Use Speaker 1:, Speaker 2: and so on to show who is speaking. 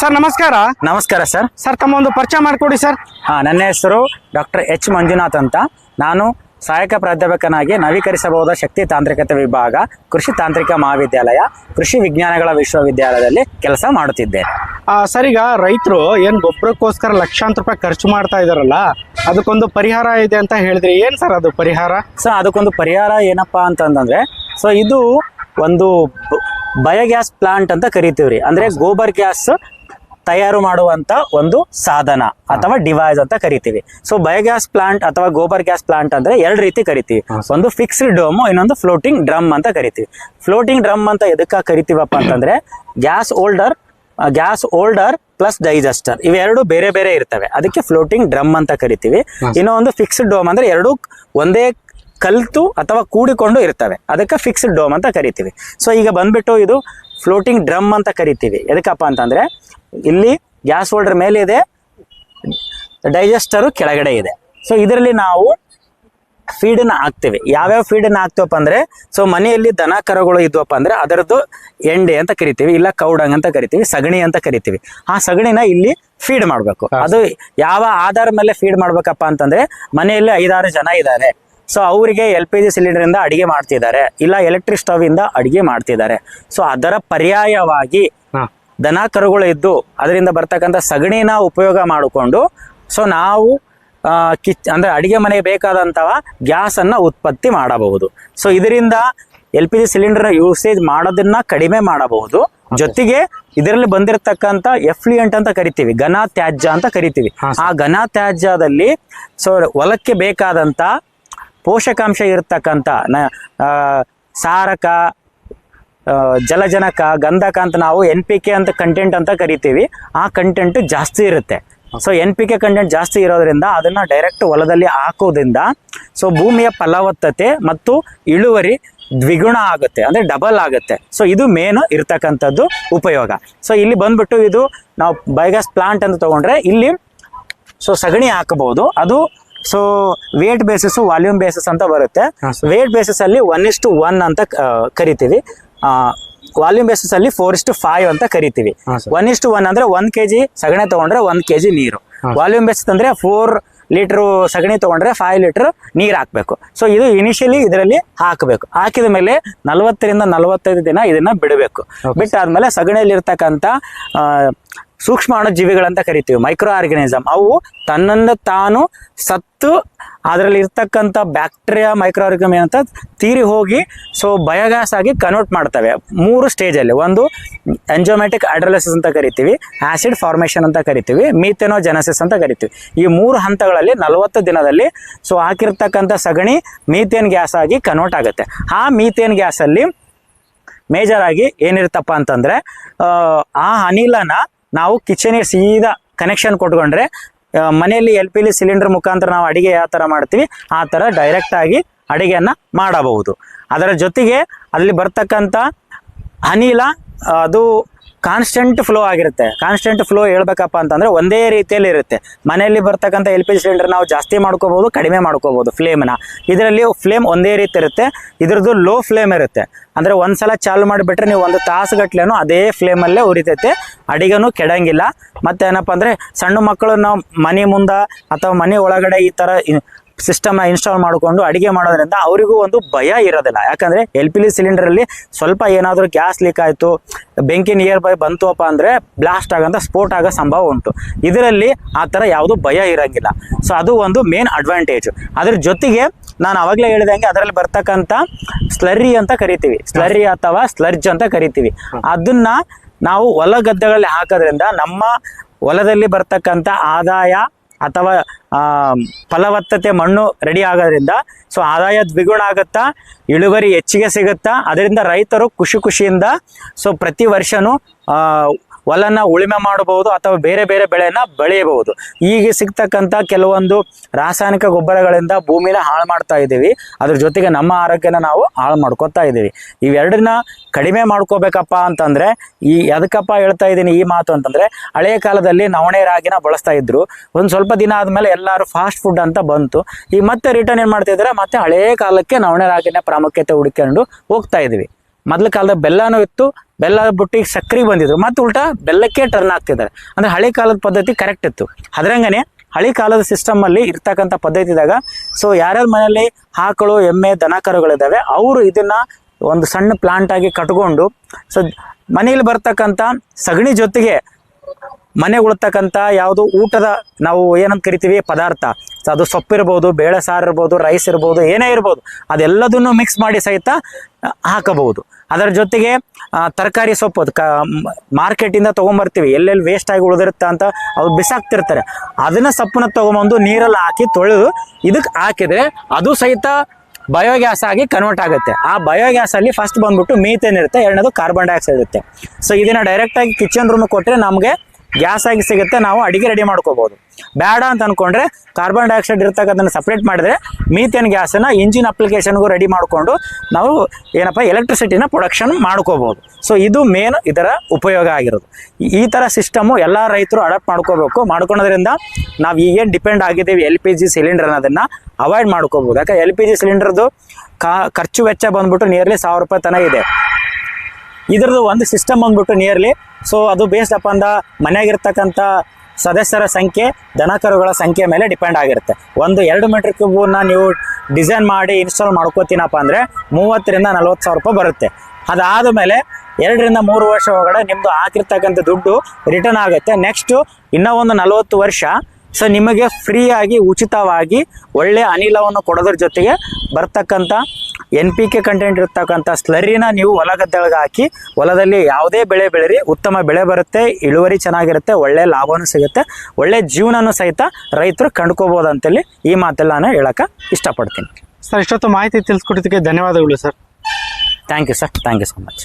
Speaker 1: Sir ನಮಸ್ಕಾರ.
Speaker 2: ನಮಸ್ಕಾರ sir.
Speaker 1: Sir ತಮ್ಮ ಒಂದು ಪರಿಚಯ ಮಾಡಿಕೊಡಿ ಸರ್.
Speaker 2: ಹಾಂ ನನ್ನ ಹೆಸರು ಡಾಕ್ಟರ್ ಎಚ್ ಮಂಜುನಾಥ್ ಅಂತ. ನಾನು ಸಹಾಯಕ ಪ್ರಾಧ್ಯಾಪಕನಾಗಿ ನವೀಕರಿಸಬಹುದಾದ ಶಕ್ತಿ ತಾಂತ್ರಿಕತೆ ವಿಭಾಗ ಕೃಷಿ ತಾಂತ್ರಿಕ ಮಹಾವಿದ್ಯಾಲಯ ಕೃಷಿ ವಿಜ್ಞಾನಗಳ ವಿಶ್ವವಿದ್ಯಾಲಯದಲ್ಲಿ ಕೆಲಸ ಮಾಡುತ್ತಿದ್ದೇನೆ.
Speaker 1: ಆ, ಸರ್ ಈಗ ರೈತರು ಏನು ಗೊಬ್ಬರಕ್ಕೋಸ್ಕರ ಲಕ್ಷಾಂತರ ರೂಪಾಯಿ ಖರ್ಚು ಮಾಡ್ತಾ ಇದಾರಲ್ಲ ಅದಕ್ಕೊಂದು ಪರಿಹಾರ ಇದೆ ಅಂತ ಹೇಳಿದ್ರಿ. ಏನು ಸರ್ ಅದು ಪರಿಹಾರ?
Speaker 2: ಸರ್ ಅದಕ್ಕೊಂದು ಪರಿಹಾರ ಏನಪ್ಪಾ ಅಂತಂದ್ರೆ ಸೊ ಇದು ಒಂದು ಬಯೋಗ್ಯಾಸ್ ಪ್ಲಾಂಟ್ ಅಂತ ಕರಿತೀವಿ ರೀ ಅಂದ್ರೆ ಗೋಬರ್ ಗ್ಯಾಸ್ ತಯಾರು ಮಾಡುವಂತ ಒಂದು ಸಾಧನ ಅಥವಾ ಡಿವೈಸ್ ಅಂತ ಕರಿತೀವಿ. ಸೊ ಬಯೋಗ್ಯಾಸ್ ಪ್ಲಾಂಟ್ ಅಥವಾ ಗೋಬರ್ ಗ್ಯಾಸ್ ಪ್ಲಾಂಟ್ ಅಂದ್ರೆ ಎರಡು ರೀತಿ ಕರಿತೀವಿ. ಒಂದು ಫಿಕ್ಸ್ಡ್ ಡೋಮ್ ಇನ್ನೊಂದು ಫ್ಲೋಟಿಂಗ್ ಡ್ರಮ್ ಅಂತ ಕರಿತೀವಿ. ಫ್ಲೋಟಿಂಗ್ ಡ್ರಮ್ ಅಂತ ಎದಕ್ಕ ಕರಿತೀವಪ್ಪ ಅಂತಂದ್ರೆ gas holder gas holder plus digester ಇವೆರಡು ಬೇರೆ ಬೇರೆ ಇರ್ತವೆ. ಅದಕ್ಕೆ ಫ್ಲೋಟಿಂಗ್ ಡ್ರಮ್ ಅಂತ ಕರಿತೀವಿ. ಇನ್ನೊಂದು ಫಿಕ್ಸ್ಡ್ ಡೋಮ್ ಅಂದ್ರೆ ಎರಡು ಒಂದೇ ಕಲ್ತು ಅಥವಾ ಕೂಡಿಕೊಂಡು ಇರ್ತವೆ. ಅದಕ್ಕೆ ಫಿಕ್ಸ್ಡ್ ಡೋಮ್ ಅಂತ ಕರಿತೀವಿ. ಸೊ ಈಗ ಬಂದ್ಬಿಟ್ಟು ಇದು ಫ್ಲೋಟಿಂಗ್ ಡ್ರಮ್ ಅಂತ ಕರಿತೀವಿ. ಎದಕ್ಕಪ್ಪ ಅಂತಂದ್ರೆ ಇಲ್ಲಿ ಗ್ಯಾಸ್ ಹೋಲ್ಡರ್ ಮೇಲೆ ಇದೆ ಡೈಜೆಸ್ಟರು ಕೆಳಗಡೆ ಇದೆ. ಸೊ ಇದರಲ್ಲಿ ನಾವು ಫೀಡನ್ನ ಹಾಕ್ತೇವೆ. ಯಾವ್ಯಾವ ಫೀಡನ್ನ ಹಾಕ್ತೇವಪ್ಪ ಅಂದ್ರೆ ಸೊ ಮನೆಯಲ್ಲಿ ದನ ಕರುಗಳು ಇದ್ವಪ್ಪ ಅಂದ್ರೆ ಅದರದ್ದು ಎಂಡೆ ಅಂತ ಕರಿತೀವಿ ಇಲ್ಲ ಕೌಡಂಗ್ ಅಂತ ಕರಿತೀವಿ ಸಗಣಿ ಅಂತ ಕರಿತೀವಿ. ಆ ಸಗಣಿನ ಇಲ್ಲಿ ಫೀಡ್ ಮಾಡಬೇಕು. ಅದು ಯಾವ ಆಧಾರ ಮೇಲೆ ಫೀಡ್ ಮಾಡ್ಬೇಕಪ್ಪ ಅಂತಂದ್ರೆ ಮನೆಯಲ್ಲಿ ಐದಾರು ಜನ ಇದ್ದಾರೆ. ಸೊ ಅವರಿಗೆ ಎಲ್ ಪಿ ಜಿ ಸಿಲಿಂಡರ್ ಇಂದ ಅಡಿಗೆ ಮಾಡ್ತಿದ್ದಾರೆ. ಇಲ್ಲ ಎಲೆಕ್ಟ್ರಿಕ್ ಸ್ಟವ್ ಇಂದ ಅಡಿಗೆ ಮಾಡ್ತಿದ್ದಾರೆ. ಸೊ ಅದರ ಪರ್ಯಾಯವಾಗಿ ದನ ಕರುಗಳು ಇದ್ದು ಅದರಿಂದ ಬರ್ತಕ್ಕಂಥ ಸಗಣಿನ ಉಪಯೋಗ ಮಾಡಿಕೊಂಡು ಸೊ ನಾವು ಕಿಚ್ ಅಂದ್ರೆ ಅಡಿಗೆ ಮನೆಗೆ ಬೇಕಾದಂತಹ ಗ್ಯಾಸನ್ನು ಅನ್ನ ಉತ್ಪತ್ತಿ ಮಾಡಬಹುದು. ಸೊ ಇದರಿಂದ L P G cylinder usage ಮಾಡೋದನ್ನ ಕಡಿಮೆ ಮಾಡಬಹುದು. ಜೊತೆಗೆ ಇದರಲ್ಲಿ ಬಂದಿರತಕ್ಕಂಥ ಎಫ್ಲಿಯಂಟ್ ಅಂತ ಕರಿತೀವಿ ಘನ ತ್ಯಾಜ್ಯ ಅಂತ ಕರಿತೀವಿ. ಆ ಘನ ತ್ಯಾಜ್ಯದಲ್ಲಿ ಸೊ ಹೊಲಕ್ಕೆ ಬೇಕಾದಂತ ಪೋಷಕಾಂಶ ಇರತಕ್ಕಂಥ ನ- ಸಾರಕ ಜಲಜನಕ, ಗಂಧಕ ಅಂತ ನಾವು ಎನ್ ಪಿ ಕೆ ಅಂತ ಕಂಟೆಂಟ್ ಅಂತ ಕರಿತೀವಿ. ಆ ಕಂಟೆಂಟ್ ಜಾಸ್ತಿ ಇರುತ್ತೆ. So N P K content ಜಾಸ್ತಿ ಇರೋದ್ರಿಂದ ಅದನ್ನ ಡೈರೆಕ್ಟ್ ಹೊಲದಲ್ಲಿ ಹಾಕೋದ್ರಿಂದ ಸೊ ಭೂಮಿಯ ಫಲವತ್ತತೆ ಮತ್ತು ಇಳುವರಿ ದ್ವಿಗುಣ ಆಗುತ್ತೆ. ಅಂದ್ರೆ ಡಬಲ್ ಆಗುತ್ತೆ. ಸೊ ಇದು ಮೇನ್ ಇರ್ತಕ್ಕಂಥದ್ದು ಉಪಯೋಗ. ಸೊ ಇಲ್ಲಿ ಬಂದ್ಬಿಟ್ಟು ಇದು ನಾವು ಬಯೋಗ್ಯಾಸ್ ಪ್ಲಾಂಟ್ ಅಂತ ತಗೊಂಡ್ರೆ ಇಲ್ಲಿ ಸೊ ಸಗಣಿ ಹಾಕಬಹುದು. ಅದು so weight basis volume basis ಅಂತ ಬರುತ್ತೆ. ವೇಟ್ ಬೇಸಿಸ್ ಅಲ್ಲಿ ಒನ್ ಇಷ್ಟು ಒನ್ ಅಂತ ಕರಿತೀವಿ. ವಾಲ್ಯೂಮ್ ಬೇಸಿಸ್ ಅಲ್ಲಿ ಫೋರ್ ಇಷ್ಟು ಫೈವ್ ಅಂತ ಕರಿತೀವಿ. ಒನ್ ಇಷ್ಟು ಒನ್ ಅಂದ್ರೆ ಒಂದ್ ಕೆಜಿ ಸಗಣಿ ತಗೊಂಡ್ರೆ ಕೆ ಕೆಜಿ ನೀರು. ವಾಲ್ಯೂಮ್ ಬೇಸಿಸ್ ಅಂದ್ರೆ ಫೋರ್ ಲೀಟರ್ ಸಗಣಿ ತಗೊಂಡ್ರೆ ಫೈವ್ ಲೀಟರ್ ನೀರು ಹಾಕ್ಬೇಕು. ಸೊ ಇದು ಇನಿಷಿಯಲಿ ಇದರಲ್ಲಿ ಹಾಕಬೇಕು. ಹಾಕಿದ ಮೇಲೆ ನಲವತ್ತರಿಂದ ನಲವತ್ತೈದು ದಿನ ಇದನ್ನ ಬಿಡಬೇಕು. ಬಿಟ್ಟಾದ್ಮೇಲೆ ಸಗಣಿಯಲ್ಲಿ ಇರ್ತಕ್ಕಂಥ ಆ, ಅಣುಜೀವಿಗಳಂತ ಜೀವಿಗಳಂತ ಕರಿತೀವಿ ಮೈಕ್ರೋ ಆರ್ಗನಿಸಮ್ ಅವು ತನ್ನನ್ನು ತಾನು ಸತ್ತು ಅದರಲ್ಲಿ ಇರ್ತಕ್ಕಂಥ ಬ್ಯಾಕ್ಟೀರಿಯಾ ಮೈಕ್ರೋ ಆರ್ಗನಿಸಮ್ ಅಂತ ತೀರಿ ಹೋಗಿ ಸೊ ಬಯೋಗ್ಯಾಸ್ ಆಗಿ ಕನ್ವರ್ಟ್ ಮಾಡ್ತವೆ. ಮೂರು ಸ್ಟೇಜಲ್ಲಿ ಒಂದು ಎಂಜೋಮ್ಯಾಟಿಕ್ ಅಡ್ರಲಸಿಸ್ ಅಂತ ಕರಿತೀವಿ ಆ್ಯಸಿಡ್ ಫಾರ್ಮೇಷನ್ ಅಂತ ಕರಿತೀವಿ ಮೀಥೆನೋಜೆನಸಿಸ್ ಅಂತ ಕರಿತೀವಿ. ಈ ಮೂರು ಹಂತಗಳಲ್ಲಿ ನಲವತ್ತು ದಿನದಲ್ಲಿ ಸೊ ಹಾಕಿರ್ತಕ್ಕಂಥ ಸಗಣಿ ಮೀಥೇನ್ ಗ್ಯಾಸ್ ಆಗಿ ಕನ್ವರ್ಟ್ ಆಗುತ್ತೆ. ಆ ಮೀಥೇನ್ ಗ್ಯಾಸಲ್ಲಿ ಮೇಜರ್ ಆಗಿ ಏನಿರುತ್ತಪ್ಪ ಅಂತಂದ್ರೆ ಆ ಅನಿಲನ ನಾವು ಕಿಚನಿಗೆ ಸೀದಾ ಕನೆಕ್ಷನ್ ಕೊಟ್ಕೊಂಡ್ರೆ ಮನೆಯಲ್ಲಿ ಎಲ್ ಪಿ ಜಿ ಸಿಲಿಂಡರ್ ಮುಖಾಂತರ ನಾವು ಅಡಿಗೆ ಯಾವ ಥರ ಮಾಡ್ತೀವಿ, ಆ ಥರ ಡೈರೆಕ್ಟ್ ಆಗಿ ಅಡಿಗೆಯನ್ನ ಮಾಡಬಹುದು. ಅದರ ಜೊತೆಗೆ ಅಲ್ಲಿ ಬರ್ತಕ್ಕಂಥ ಅನಿಲ, ಅದು ಕಾನ್ಸ್ಟೆಂಟ್ ಫ್ಲೋ ಆಗಿರುತ್ತೆ. ಕಾನ್ಸ್ಟೆಂಟ್ ಫ್ಲೋ ಹೇಳ್ಬೇಕಪ್ಪ ಅಂತಂದ್ರೆ ಒಂದೇ ರೀತಿಯಲ್ಲಿ ಇರುತ್ತೆ. ಮನೆಯಲ್ಲಿ ಬರ್ತಕ್ಕಂಥ ಎಲ್ ಪಿ ಸಿಲಿಂಡರ್ ನಾವು ಜಾಸ್ತಿ ಮಾಡ್ಕೋಬಹುದು, ಕಡಿಮೆ ಮಾಡ್ಕೋಬಹುದು ಫ್ಲೇಮನ್ನ ಇದರಲ್ಲಿ ಫ್ಲೇಮ್ ಒಂದೇ ರೀತಿ ಇರುತ್ತೆ. ಇದರದ್ದು ಲೋ ಫ್ಲೇಮ್ ಇರುತ್ತೆ. ಅಂದ್ರೆ ಒಂದ್ಸಲ ಚಾಲು ಮಾಡಿಬಿಟ್ರೆ ನೀವು ಒಂದು ತಾಸುಗಟ್ಲೆನೂ ಅದೇ ಫ್ಲೇಮಲ್ಲೇ ಉರಿತೈತೆ. ಅಡಿಗೆನೂ ಕೆಡಂಗಿಲ್ಲ. ಮತ್ತೆ ಏನಪ್ಪ ಅಂದ್ರೆ ಸಣ್ಣ ಮಕ್ಕಳು ನಾವು ಮನೆ ಮುಂದೆ ಅಥವಾ ಮನೆ ಒಳಗಡೆ ಈ ತರ ಸಿಸ್ಟಮ್ನ ಇನ್ಸ್ಟಾಲ್ ಮಾಡಿಕೊಂಡು ಅಡಿಗೆ ಮಾಡೋದ್ರಿಂದ ಅವರಿಗೂ ಒಂದು ಭಯ ಇರೋದಿಲ್ಲ. ಯಾಕಂದ್ರೆ ಎಲ್ ಪಿ ಜಿ ಸಿಲಿಂಡ್ರಲ್ಲಿ ಸ್ವಲ್ಪ ಏನಾದರೂ ಗ್ಯಾಸ್ ಲೀಕ್ ಆಯಿತು ಬೆಂಕಿ ನಿಯರ್ ಬೈ ಬಂತುವಪ್ಪ ಅಂದರೆ ಬ್ಲಾಸ್ಟ್ ಆಗಂತ ಸ್ಫೋಟ ಆಗೋ ಸಂಭವ ಉಂಟು. ಇದರಲ್ಲಿ ಆ ಥರ ಯಾವುದು ಭಯ ಇರಂಗಿಲ್ಲ. ಸೊ ಅದು ಒಂದು ಮೇನ್ ಅಡ್ವಾಂಟೇಜ್ ಅದ್ರ ಜೊತೆಗೆ ನಾನು ಅವಾಗಲೇ ಹೇಳಿದಂಗೆ ಅದರಲ್ಲಿ ಬರ್ತಕ್ಕಂಥ ಸ್ಲರ್ರಿ ಅಂತ ಕರಿತೀವಿ. ಸ್ಲರ್ರಿ ಅಥವಾ ಸ್ಲರ್ಜ್ ಅಂತ ಕರಿತೀವಿ. ಅದನ್ನ ನಾವು ಹೊಲ ಗದ್ದೆಗಳಲ್ಲಿ ಹಾಕೋದ್ರಿಂದ ನಮ್ಮ ಹೊಲದಲ್ಲಿ ಬರ್ತಕ್ಕಂಥ ಆದಾಯ ಅಥವಾ ಫಲವತ್ತತೆ ಮಣ್ಣು ರೆಡಿ ಆಗೋದ್ರಿಂದ ಸೊ ಆದಾಯ ದ್ವಿಗುಣ ಆಗುತ್ತಾ ಇಳುವರಿ ಹೆಚ್ಚಿಗೆ ಸಿಗುತ್ತಾ ಅದರಿಂದ ರೈತರು ಖುಷಿ ಖುಷಿಯಿಂದ ಸೊ ಪ್ರತಿ ವರ್ಷನೂ ಆ, ಹೊಲನ ಉಳುಮೆ ಮಾಡಬಹುದು ಅಥವಾ ಬೇರೆ ಬೇರೆ ಬೆಳೆಯನ್ನ ಬೆಳೆಯಬಹುದು. ಈಗ ಸಿಗ್ತಕ್ಕಂಥ ಕೆಲವೊಂದು ರಾಸಾಯನಿಕ ಗೊಬ್ಬರಗಳಿಂದ ಭೂಮಿನ ಹಾಳು ಮಾಡ್ತಾ ಇದ್ದೀವಿ. ಅದ್ರ ಜೊತೆಗೆ ನಮ್ಮ ಆರೋಗ್ಯನ ನಾವು ಹಾಳು ಮಾಡ್ಕೊತಾ ಇದ್ದೀವಿ. ಇವೆರಡನ್ನ ಕಡಿಮೆ ಮಾಡ್ಕೋಬೇಕಪ್ಪ ಅಂತಂದ್ರೆ, ಈ ಎದಕ್ಕಪ್ಪ ಹೇಳ್ತಾ ಇದ್ದೀನಿ ಈ ಮಾತು ಅಂತಂದ್ರೆ ಹಳೆಯ ಕಾಲದಲ್ಲಿ ನವಣೆ ರಾಗಿನ ಬಳಸ್ತಾ ಇದ್ರು. ಒಂದು ಸ್ವಲ್ಪ ದಿನ ಆದ್ಮೇಲೆ ಎಲ್ಲರೂ ಫಾಸ್ಟ್ ಫುಡ್ ಅಂತ ಬಂತು. ಈಗ ಮತ್ತೆ ರಿಟರ್ನ್ ಏನ್ ಮಾಡ್ತಾ ಇದ್ದಾರೆ? ಮತ್ತೆ ಹಳೆಯ ಕಾಲಕ್ಕೆ ನವಣೆ ರಾಗಿನ ಪ್ರಾಮುಖ್ಯತೆ ಹುಡ್ಕೊಂಡು ಹೋಗ್ತಾ ಇದೀವಿ ಮೊದಲ ಕಾಲದ ಬೆಲ್ಲನೂ ಇತ್ತು ಬೆಲ್ಲ ಬುಟ್ಟಿಗೆ ಸಕ್ಕರೆ ಬಂದಿದ್ರು. ಮತ್ತು ಉಲ್ಟಾ ಬೆಲ್ಲಕ್ಕೆ ಟರ್ನ್ ಆಗ್ತಿದ್ದಾರೆ. ಅಂದರೆ ಹಳೆ ಕಾಲದ ಪದ್ಧತಿ ಕರೆಕ್ಟ್ ಇತ್ತು. ಅದ್ರಂಗನೆ ಹಳೆ ಕಾಲದ ಸಿಸ್ಟಮ್ ಅಲ್ಲಿ ಇರ್ತಕ್ಕಂಥ ಪದ್ಧತಿದಾಗ ಸೊ ಯಾರ್ಯಾರ ಮನೆಯಲ್ಲಿ ಆಕಳು, ಎಮ್ಮೆ ದನ ಕರುಗಳಿದ್ದಾವೆ ಅವರು ಇದನ್ನು ಒಂದು ಸಣ್ಣ ಪ್ಲಾಂಟ್ ಆಗಿ ಕಟ್ಕೊಂಡು ಸೊ ಮನೆಯಲ್ಲಿ ಬರ್ತಕ್ಕಂಥ ಸಗಣಿ ಜೊತೆಗೆ ಮನೆ ಉಳ್ತಕ್ಕಂಥ ಯಾವುದು ಊಟದ ನಾವು ಏನಂತ ಕರಿತೀವಿ ಪದಾರ್ಥ. ಅದು ಸೊಪ್ಪಿರ್ಬೋದು, ಬೇಳೆ ಸಾರು ಇರ್ಬೋದು ರೈಸ್ ಇರ್ಬೋದು, ಏನೇ ಇರ್ಬೋದು, ಅದೆಲ್ಲದನ್ನು ಮಿಕ್ಸ್ ಮಾಡಿ ಸಹಿತ ಹಾಕಬಹುದು. ಅದರ ಜೊತೆಗೆ ತರಕಾರಿ ಸೊಪ್ಪು ಅದು ಕ ಮಾರ್ಕೆಟಿಂದ ತೊಗೊಂಬರ್ತೀವಿ. ಎಲ್ಲೆಲ್ಲಿ ವೇಸ್ಟ್ ಆಗಿ ಉಳಿದಿರುತ್ತೆ ಅಂತ ಅವ್ರು ಬಿಸಾಕ್ತಿರ್ತಾರೆ. ಅದನ್ನ ಸೊಪ್ಪನ್ನ ತೊಗೊಂಬಂದು ನೀರಲ್ಲಿ ಹಾಕಿ ತೊಳೆದು ಇದಕ್ಕೆ ಹಾಕಿದರೆ ಅದು ಸಹಿತ ಬಯೋಗ್ಯಾಸ್ ಆಗಿ ಕನ್ವರ್ಟ್ ಆಗುತ್ತೆ. ಆ ಬಯೋಗ್ಯಾಸ್ ಅಲ್ಲಿ ಫಸ್ಟ್ ಬಂದ್ಬಿಟ್ಟು ಮೀಥೇನ್ ಇರುತ್ತೆ, ಎರಡನೇದು ಕಾರ್ಬನ್ ಡೈಆಕ್ಸೈಡ್ ಇರುತ್ತೆ. ಸೊ ಇದನ್ನ ಡೈರೆಕ್ಟ್ ಆಗಿ ಕಿಚನ್ ರೂಮ್ ಕೊಟ್ಟರೆ ನಮಗೆ ಗ್ಯಾಸ್ ಆಗಿ ಸಿಗುತ್ತೆ, ನಾವು ಅಡಿಗೆ ರೆಡಿ ಮಾಡ್ಕೋಬಹುದು ಬೇಡ ಅಂತ ಅನ್ಕೊಂಡ್ರೆ ಕಾರ್ಬನ್ ಡೈಆಕ್ಸೈಡ್ ಇರ್ತಕ್ಕಂಥ ಸಪ್ರೇಟ್ ಮಾಡಿದ್ರೆ ಮೀಥೇನ್ ಗ್ಯಾಸನ್ನ ಇಂಜಿನ್ ಅಪ್ಲಿಕೇಶನ್ಗೂ ರೆಡಿ ಮಾಡಿಕೊಂಡು ನಾವು ಏನಪ್ಪ ಎಲೆಕ್ಟ್ರಿಸಿಟಿನ ಪ್ರೊಡಕ್ಷನ್ ಮಾಡ್ಕೋಬಹುದು ಸೊ ಇದು ಮೇನ್ ಇದರ ಉಪಯೋಗ ಆಗಿರೋದು. ಈ- ತರ ಸಿಸ್ಟಮು ಎಲ್ಲ ರೈತರು ಅಡಾಪ್ಟ್ ಮಾಡ್ಕೋಬೇಕು. ಮಾಡ್ಕೊಳೋದ್ರಿಂದ ನಾವು ಈಗೇನು ಡಿಪೆಂಡ್ ಆಗಿದ್ದೀವಿ ಎಲ್ ಪಿ ಜಿ ಸಿಲಿಂಡರ್ ಅನ್ನೋದನ್ನ ಅವಾಯ್ಡ್ ಮಾಡ್ಕೋಬಹುದು ಯಾಕೆ ಎಲ್ ಪಿ ಜಿ ಸಿಲಿಂಡರ್ದು ಖರ್ಚು ವೆಚ್ಚ ಬಂದ್ಬಿಟ್ಟು ನಿಯರ್ಲಿ ಸಾವಿರ ರೂಪಾಯಿ ತನಕ ಇದೆ. ಇದ್ರದ್ದು ಒಂದು ಸಿಸ್ಟಮ್ ಬಂದ್ಬಿಟ್ಟು ನಿಯರ್ಲಿ ಸೊ ಅದು ಬೇಸ್ಡ್ ಅಪ್ ಅಂದ ಮನೆಯಾಗಿರ್ತಕ್ಕಂಥ ಸದಸ್ಯರ ಸಂಖ್ಯೆ, ದನಕರುಗಳ ಸಂಖ್ಯೆ ಮೇಲೆ ಡಿಪೆಂಡ್ ಆಗಿರುತ್ತೆ. ಒಂದು ಎರಡು ಮೀಟರ್ ಕ್ಯೂಬನ್ನ ನೀವು ಡಿಸೈನ್ ಮಾಡಿ ಇನ್ಸ್ಟಾಲ್ ಮಾಡ್ಕೋತೀನಪ್ಪ ಅಂದರೆ ಮೂವತ್ತರಿಂದ ನಲ್ವತ್ತು ಸಾವಿರ ರೂಪಾಯಿ ಬರುತ್ತೆ. ಅದಾದ ಮೇಲೆ ಎರಡರಿಂದ ಮೂರು ವರ್ಷ ಒಳಗಡೆ ನಿಮ್ಮದು ಹಾಕಿರ್ತಕ್ಕಂಥ ದುಡ್ಡು ರಿಟರ್ನ್ ಆಗುತ್ತೆ. ನೆಕ್ಸ್ಟು ಇನ್ನೂ ಒಂದು ನಲವತ್ತು ವರ್ಷ ಸೊ ನಿಮಗೆ ಫ್ರೀಯಾಗಿ ಉಚಿತವಾಗಿ ಒಳ್ಳೆಯ ಅನಿಲವನ್ನು ಕೊಡೋದ್ರ ಜೊತೆಗೆ ಬರ್ತಕ್ಕಂಥ ಎನ್ ಪಿ ಕೆ ಕಂಟೆಂಟ್ ಇರ್ತಕ್ಕಂಥ ಸ್ಲರಿನ ನೀವು ಹೊಲ ಗದ್ದೆಗಳಿಗೆ ಹಾಕಿ ಹೊಲದಲ್ಲಿ ಯಾವುದೇ ಬೆಳೆ ಬೆಳೆರಿ ಉತ್ತಮ ಬೆಳೆ ಬರುತ್ತೆ ಇಳುವರಿ ಚೆನ್ನಾಗಿರುತ್ತೆ ಒಳ್ಳೆ ಲಾಭವೂ ಸಿಗುತ್ತೆ ಒಳ್ಳೆ ಜೀವನನೂ ಸಹಿತ ರೈತರು ಕಂಡ್ಕೋಬೋದು ಅಂತೇಳಿ ಈ ಮಾತೆಲ್ಲ ನಾನು ಹೇಳಕ್ಕೆ ಇಷ್ಟಪಡ್ತೀನಿ.
Speaker 1: ಸರ್ ಇಷ್ಟೊತ್ತು ಮಾಹಿತಿ ತಿಳಿಸ್ಕೊಟ್ಟಿದ್ದಕ್ಕೆ ಧನ್ಯವಾದಗಳು sir.
Speaker 2: Thank you sir thank you so much